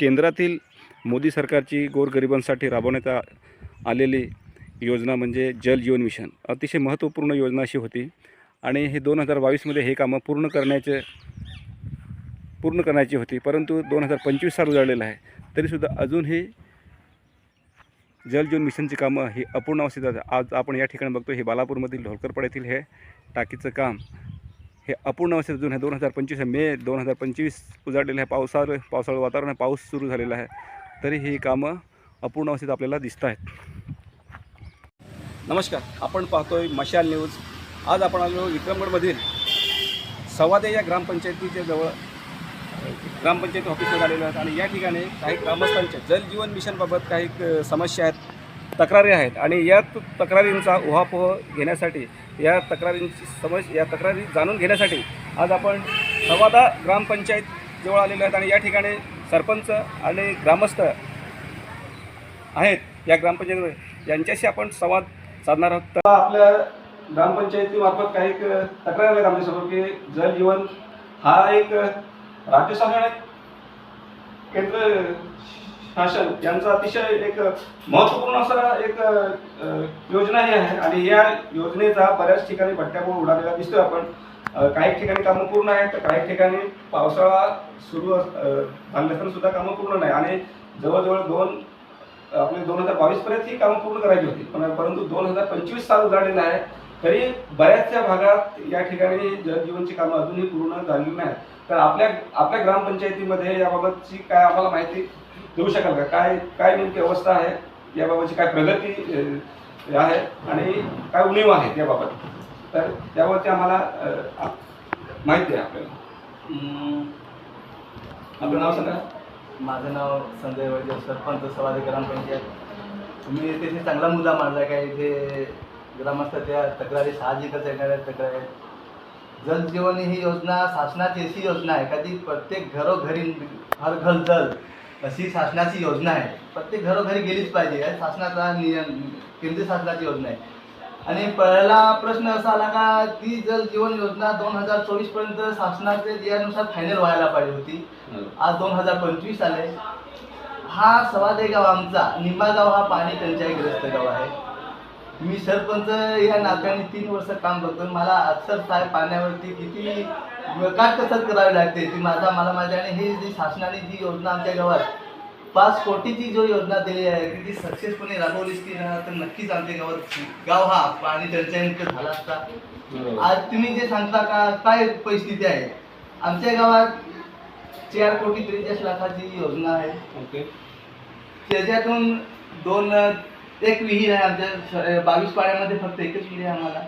केंद्रातील मोदी सरकारची गोरगरिबांसाठी राबवण्यात आलेली योजना म्हणजे जल जीवन मिशन. अतिशय महत्त्वपूर्ण योजना अशी होती. आणि हे दोन हजार बावीसमध्ये हे कामं पूर्ण करण्याचे पूर्ण करण्याची होती. परंतु दोन हजार पंचवीस साल उजाडलेलं आहे. तरीसुद्धा अजूनही जल जीवन मिशनची कामं ही अपूर्ण अवस्थेत आज आपण या ठिकाणी बघतो हे बालापूरमधील ढोलकरपाड्यातील हे टाकीचं काम हे अपूर्ण अवस्थेत अजून आहे दोन हजार पंचवीस मे दोन हजार पंचवीस उजाडलेलं आहे. पावसाळ पावसाळं वातावरण पाऊस सुरू झालेला आहे. तरी ही कामं अपूर्ण अवस्थेत आपल्याला दिसत आहेत. नमस्कार. आपण पाहतोय मशाल न्यूज. आज आपण आलो विक्रमगडमधील सवादे या ग्रामपंचायतीच्या जवळ. ग्रामपंचायत ऑफिसवर आलेलो आहेत आणि या ठिकाणी काही ग्रामस्थांच्या जल जीवन मिशनबाबत काही समस्या आहेत. तक्रारी आहेत. आणि या तक्रारींचा उहापोह घेण्यासाठी या तक्रारींची समस्या या तक्रारी जाणून घेण्यासाठी आज आपण सवादा ग्रामपंचायत जवळ आलेलो आहेत. आणि या ठिकाणी सरपंच आणि ग्रामस्थ आहेत या ग्रामपंचायतीमध्ये. यांच्याशी आपण संवाद साधणार आहोत. तर आपल्या ग्रामपंचायतीमार्फत काही क- तक्रारी आहेत आमच्यासमोर की जल जीवन हा एक राज्य शासन केंद्र शासन. यांचा अतिशय एक महत्त्वपूर्ण असा एक योजना ही आहे. आणि या योजनेचा बऱ्याच ठिकाणी भट्ट्यापूर उडालेला दिसतोय आपण. काही ठिकाणी कामं पूर्ण आहेत तर काही ठिकाणी पावसाळा सुरू अस- असताना सुद्धा कामं पूर्ण नाही. आणि जवळजवळ दोन आपले दोन हजार बावीस पर्यंत ही कामं पूर्ण करायची होती. पण परंतु दोन हजार पंचवीस साल उजाडलेलं आहे. तरी बऱ्याचशा भागात या ठिकाणी जलजीवनची कामं अजूनही पूर्ण झालेली नाही तर आपल्या आपल्या ग्रामपंचायतीमध्ये याबाबतची काय आम्हाला माहिती देऊ शकाल का? काय काय नेमकी अवस्था आहे? याबाबतची काय प्रगती आहे? आणि काय उणीव आहेत याबाबत? तर त्यावरती आम्हाला माहिती आहे आपल्याला. आपलं नाव सांगा. माझं नाव संजय वैद्य सरपंच सवारी ग्रामपंचायत तुम्ही तिथे चांगला मुद्दा मांडला काय इथे ग्रामस्थ त्या तक्रारी साहजिकच येणाऱ्या तक्रारी जल जीवन ही योजना शासनाची अशी योजना आहे का ती प्रत्येक घरोघरी हर घर जल अशी शासनाची योजना आहे. प्रत्येक घरोघरी गेलीच पाहिजे. शासनाचा नियम केंद्र शासनाची योजना आहे. आणि पहिला प्रश्न असा आला का ती जल जीवन योजना दोन हजार चोवीसपर्यंत शासनाचे यानुसार फायनल व्हायला पाहिजे होती. आज दोन हजार पंचवीस आले. हा सवादे गाव आमचा. निंबा गाव हा पाणी टंचाईग्रस्त गाव आहे. मी सरपंच या नात्याने तीन वर्ष काम करतो मला अक्षर साहेब पाण्यावरती किती काटकसर करावी लागते? ती माझा मला माहिती आहे. आणि ही जी शासनाने जी योजना आमच्या गावात पाच कोटीची जो योजना दिली आहे की ती सक्सेसफुली राबवली असती ना तर नक्कीच आमच्या गावात गाव हा पाणी टंचाईमुक्त झाला असता. आज तुम्ही जे सांगता का काय परिस्थिती आहे? आमच्या गावात चार कोटी त्रेचाळीस लाखाची योजना आहे. ओके. त्याच्यातून दोन एक विहीर आहे आमच्या बावीस पाड्यामध्ये फक्त एकच विहीर आहे आम्हाला.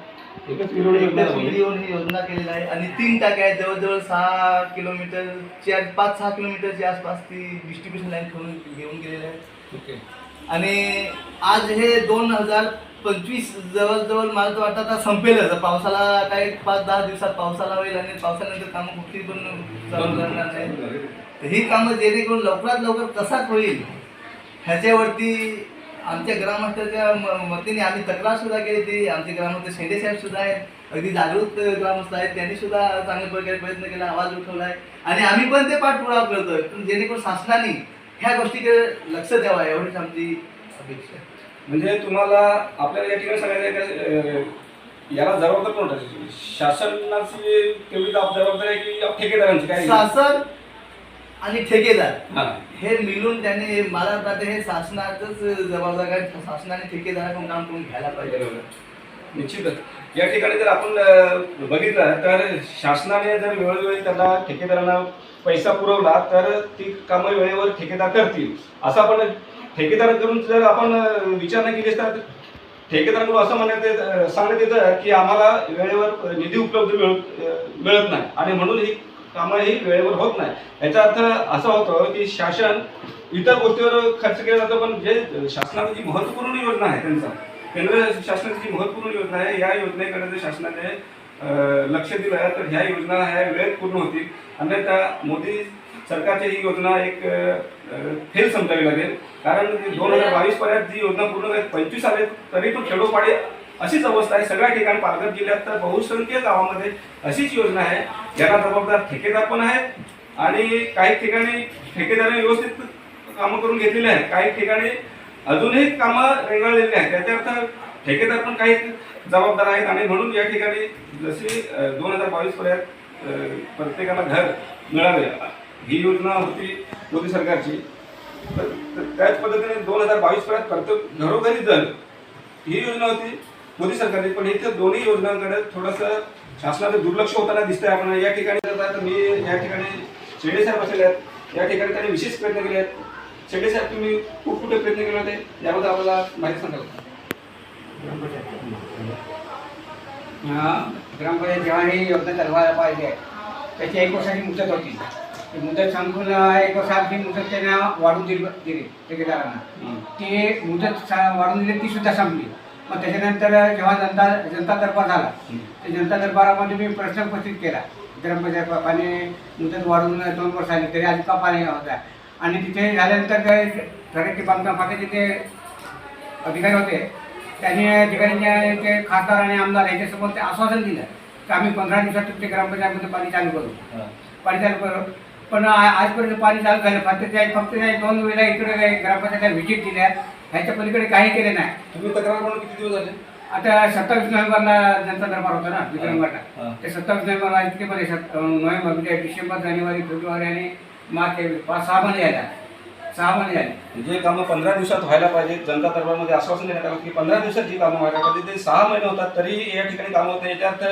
एकच योजना ही केलेली आहे. आणि तीन टाक्या आहेत. जवळजवळ सहा किलोमीटर चार पाच सहा किलोमीटरच्या आसपास ती डिस्ट्रीब्युशन लाईन घेऊन घेऊन गेलेली आहे. ओके. आणि आज हे दोन हजार पंचवीस जवळजवळ मला तर वाटतं आता संपेलच पावसाला काही पाच दहा दिवसात पावसाला होईल आणि पावसानंतर कामं कुठली पण चालू करणार नाही. तर ही कामं जेणेकरून लवकरात लवकर कसाच होईल ह्याच्यावरती आमच्या ग्रामस्थाच्या मतीने आम्ही तक्रार सुद्धा केली ती आमचे ग्रामस्थ शेंडे साहेब सुद्धा आहेत. अगदी जागृत ग्रामस्थ आहेत. त्यांनी सुद्धा चांगल्या प्रकारे प्रयत्न केला आवाज उठवला आहे. आणि आम्ही पण ते पाठपुरावा करतोय. पण जेणेकरून शासनाने ह्या गोष्टीकडे लक्ष द्यावं एवढीच आमची अपेक्षा आहे. म्हणजे तुम्हाला आपल्याला या ठिकाणी सांगायचं याला जबाबदार कोण? शासनाची तेवढी जबाब- जबाबदारी आहे की ठेकेदारांची? काय? शासन आणि ठेकेदार. हा. मिळून त्यांनी मला वाटतं हे शासनाचंच जबाबदार आहे शासनाने ठेकेदाराकडून काम करून घ्यायला पाहिजे. निश्चितच. या ठिकाणी जर आपण बघितलं तर शासनाने जर वेळोवेळी त्यांना ठेकेदारांना पैसा पुरवला तर ती कामं वेळेवर ठेकेदार करतील. असं आपण ठेकेदाराकडून जर आपण अं, विचारणा केली तर ठेकेदाराकडून असं म्हणण्यात सांगण्यात येतं की आम्हाला वेळेवर निधी उपलब्ध मिळत नाही. आणि म्हणून ही कामही वेळेवर होत नाही. याचा अर्थ असा होतो की शासन इतर गोष्टीवर खर्च केला जातो पण जे शासनाची जी महत्त्वपूर्ण योजना आहे त्यांचा केंद्र शासनाची जी महत्त्वपूर्ण योजना आहे या योजनेकडे जर शासनाने लक्ष दिलं तर ह्या योजना ह्या वेळेत पूर्ण होतील. अन्यथा मोदी सरकारची ही योजना एक फेल समजावी लागेल. कारण दोन हजार बावीस पर्यंत जी योजना पूर्ण पंचवीस आले तरी पण खेडोपाडी अशीच अवस्था आहे. सगळ्या ठिकाणी पालघर जिल्ह्यात तर बहुसंख्य गावामध्ये अशीच योजना आहे. याला जबाबदार ठेकेदार पण आहेत आणि काही ठिकाणी ठेकेदारांनी व्यवस्थित कामं करून घेतलेली आहेत. काही ठिकाणी अजूनही कामं रेंगाळलेली आहेत. त्याच्या अर्थ ठेकेदार पण काही जबाबदार आहेत आणि म्हणून या ठिकाणी जशी दोन हजार बावीस पर्यंत प्रत्येकाला घर मिळावे. ही योजना होती मोदी सरकारची. तर तर त्याच पद्धतीने दोन हजार बावीस पर्यंत प्रत्येक घरोघरी जल ही योजना होती. मोदी सरकारची पण इथे दोन्ही योजनांकडे थोडंसं शासनाचं दुर्लक्ष होताना दिसतंय आपण या ठिकाणी तर मी या ठिकाणी शेडे साहेब बसलेले आहेत. या ठिकाणी त्यांनी विशेष प्रयत्न केले आहेत. शेडे साहेब तुम्ही खूप कुठे प्रयत्न केले होते? याबद्दल आपल्याला माहिती सांगाल? ग्रामपंचायत. जेव्हा ही योजना चालवायला पाहिजे त्याची एक वर्षाची मुदत होती. ती मुदत सांगून एक वर्षाची मुदत त्यांना वाढून दिली दिली ठेकेदारांना. ती मुदत वाढून दिली ती सुद्धा संपली. मग त्याच्यानंतर जेव्हा जनता जनता दरबार झाला त्या जनता दरबारामध्ये मी प्रश्न उपस्थित केला. ग्रामपंचायत पाणी मुदत वाढून दोन वर्ष आली तरी अजून का पाणी होता आणि तिथे झाल्यानंतर काय ठराविक बांधकाम खात्याचे ते अधिकारी होते त्यांनी ठिकाणी ते खासदार आणि आमदार याच्यासमोर ते आश्वासन दिलं की आम्ही पंधरा दिवसात तुमच्या ग्रामपंचायतमध्ये पाणी चालू करू. पाणी चालू करू. पण आजपर्यंत पाणी चालू झालं. फक्त त्या फक्त त्या दोन वेळेला इकडे ग्रामपंचायतला व्हिजिट दिल्या. ह्याच्या पलीकडे काही केले नाही. तुम्ही तक्रार म्हणून किती दिवस झाले? आता सत्तावीस नोव्हेंबरला जनता दरबार होता ना. विक्रमगडला ते सत्तावीस नोव्हेंबरला इतके पण नोव्हेंबर म्हणजे डिसेंबर जानेवारी फेब्रुवारी आणि मार्च पाच सहा महिने झाले. सहा महिने झाले. जे कामं पंधरा दिवसात व्हायला पाहिजे जनता दरबारमध्ये आश्वासन देण्यात आलं की पंधरा दिवसात जी कामं व्हायला पाहिजे ते सहा महिने होतात तरी या ठिकाणी कामं होत याच्यात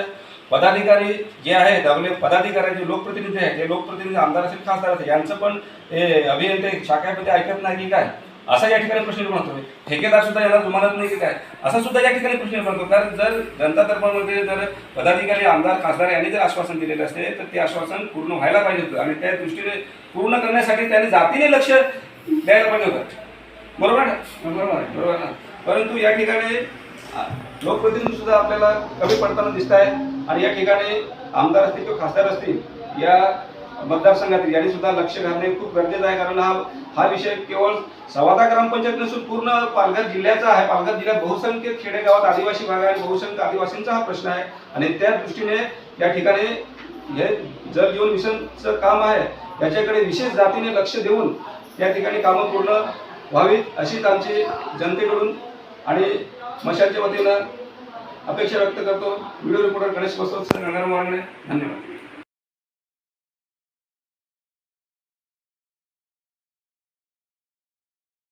पदाधिकारी जे आहेत आपले पदाधिकारी जे लोकप्रतिनिधी आहेत जे लोकप्रतिनिधी आमदार असेल खासदार असेल यांचं पण हे अभियंते शाखेमध्ये ऐकत नाही की काय? असा या ठिकाणी प्रश्न निर्माण होतो ठेकेदार सुद्धा याला जुमानत नाही की काय? असा सुद्धा या ठिकाणी प्रश्न निर्माण होतो. कारण जर जनता दरबारमध्ये जर पदाधिकारी आमदार खासदार यांनी जर आश्वासन दिलेलं असते तर ते आश्वासन पूर्ण व्हायला पाहिजे होतं आणि त्या दृष्टीने पूर्ण करण्यासाठी त्यांनी जातीने लक्ष द्यायला पाहिजे होतं. बरोबर ना बरोबर आहे. बरोबर ना परंतु या ठिकाणी लोकप्रतिनिधी सुद्धा आपल्याला कमी पडताना दिसत आहे आणि या ठिकाणी आमदार असतील किंवा खासदार असतील या मतदारसंघातील यांनी सुद्धा लक्ष घालणे खूप गरजेचं आहे. कारण हा हा विषय केवळ सवादा ग्रामपंचायत नसून पूर्ण पालघर जिल्ह्याचा आहे. पालघर जिल्ह्यात बहुसंख्य खेडेगावात आदिवासी भाग आहे बहुसंख्य आदिवासींचा हा प्रश्न आहे. आणि त्या दृष्टीने या ठिकाणी हे जल जीवन मिशनचं काम आहे. याच्याकडे विशेष जातीने लक्ष देऊन या ठिकाणी कामं पूर्ण व्हावीत अशीच आमची जनतेकडून आणि मशालच्या वतीनं अपेक्षा व्यक्त करतो व्हिडिओ रिपोर्टर गणेश बसवत गंगाराम वारणे धन्यवाद